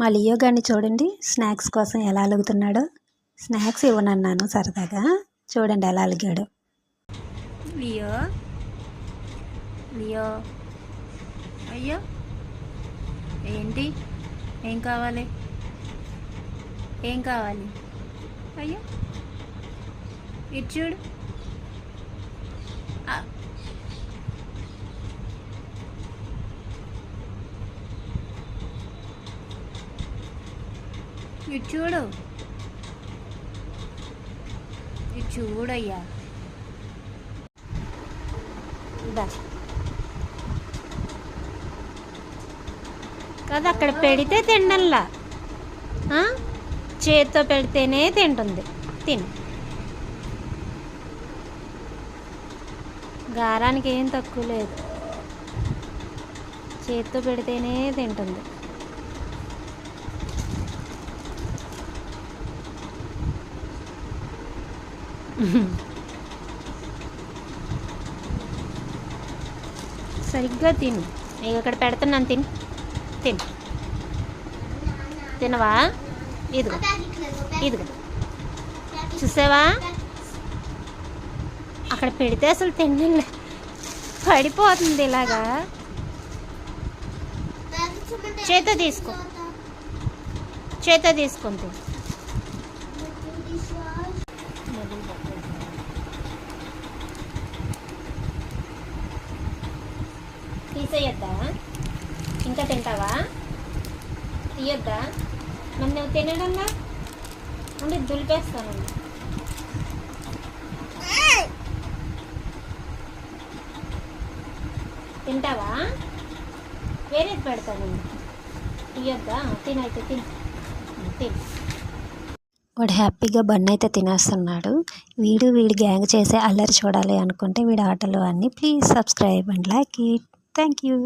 మా లియో గారిని చూడండి. స్నాక్స్ కోసం ఎలా అలుగుతున్నాడో. స్నాక్స్ ఇవ్వనన్నాను సరదాగా. చూడండి ఎలా అలిగాడు. లియో. లియో. అయ్యో. ఏంటి? ఏం కావాలి? ఏం కావాలి? అయ్యో. ఇటు చూడు. ఇటు చూడు. ఇటు చూడయ్యా. కదా అక్కడ పెడితే తినడంలా చేతితో పెడితేనే తింటుంది. తిను. గారానికి ఏం తక్కువ లేదు. చేత్తో పెడితేనే తింటుంది. సరిగ్గా తిను. నేను ఇక్కడ పెడుతున్నాను తిను. తిను. తినవా? ఇదిగో. ఇదిగో. చూసావా? అక్కడ పెడితే అసలు తినలే. పడిపోతుంది ఇలాగా. చేత తీసుకో. చేత తీసుకుంది తీసేయద్దా? ఇంకా తింటావా? తీయొద్దా? మరి నువ్వు తినడంగా అంటే దులిపేస్తాను. తింటావా? వేరేది పెడతాను. తీయొద్దా? తినైతే తిను. తిను. వాడు హ్యాపీగా బన్ అయితే తినేస్తున్నాడు. వీడు వీడి గ్యాంగ్ చేసే అల్లరి చూడాలి అనుకుంటే వీడి ఆటలు అన్నీ please subscribe and like it. Thank you.